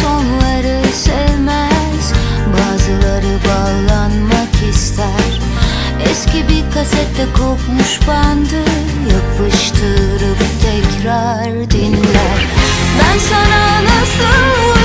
sonları sevmez. Bazıları bağlanmak ister. Eski bir kasette kopmuş bandı Yapıştırıp tekrar dinler. Ben sana nasıl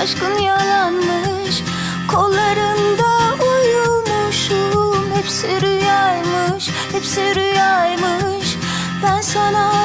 Aşkın yalanmış Kollarında uyumuşum. Hepsi rüyaymış Hepsi rüyaymış. Ben sana